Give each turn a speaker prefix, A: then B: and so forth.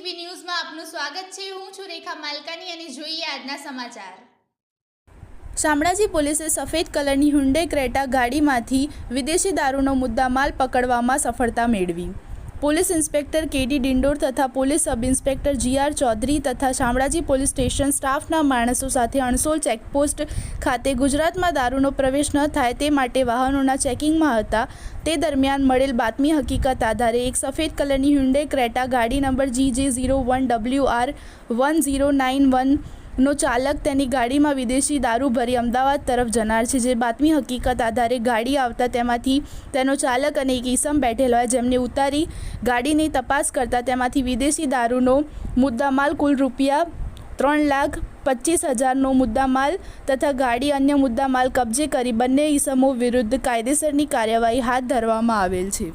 A: એબીસીબી ન્યૂઝમાં આપનું સ્વાગત છે. હું છું રેખા માલકાની અને જોઈએ આજના સમાચાર.
B: શામળાજી પોલીસે સફેદ કલરની હુંડે ક્રેટા ગાડીમાંથી વિદેશી દારૂનો મુદ્દામાલ પકડવામાં સફળતા મેળવી. પોલીસ ઇન્સ્પેક્ટર કેડી ડિંડોર તથા police sub inspector G R Chaudhary તથા શામળાજી પોલીસ સ્ટેશન સ્ટાફના માણસો સાથે અણસોલ ચેકપોસ્ટ ખાતે ગુજરાતમાં દારૂનો પ્રવેશ ન થાય તે માટે વાહનોના ચેકિંગમાં હતા. તે દરમિયાન મળેલ બાતમી હકીકત આધારે એક સફેદ કલરની હ્યુન્ડે ક્રેટા ગાડી number G J zero one W R one zero nine one નો ચાલક તેની ગાડીમાં વિદેશી દારૂ ભરી અમદાવાદ તરફ જનાર છે. જે બાતમી હકીકત આધારે ગાડી આવતા તેમાંથી તેનો ચાલક અને એક ઈસમ બેઠેલો હોય જેમને ઉતારી ગાડીની તપાસ કરતા તેમાંથી વિદેશી દારૂનો મુદ્દામાલ કુલ રૂપિયા ત્રણ લાખ પચીસ હજારનો મુદ્દામાલ તથા ગાડી અન્ય મુદ્દામાલ કબજે કરી બંને ઈસમો વિરુદ્ધ કાયદેસરની કાર્યવાહી હાથ ધરવામાં આવેલ છે.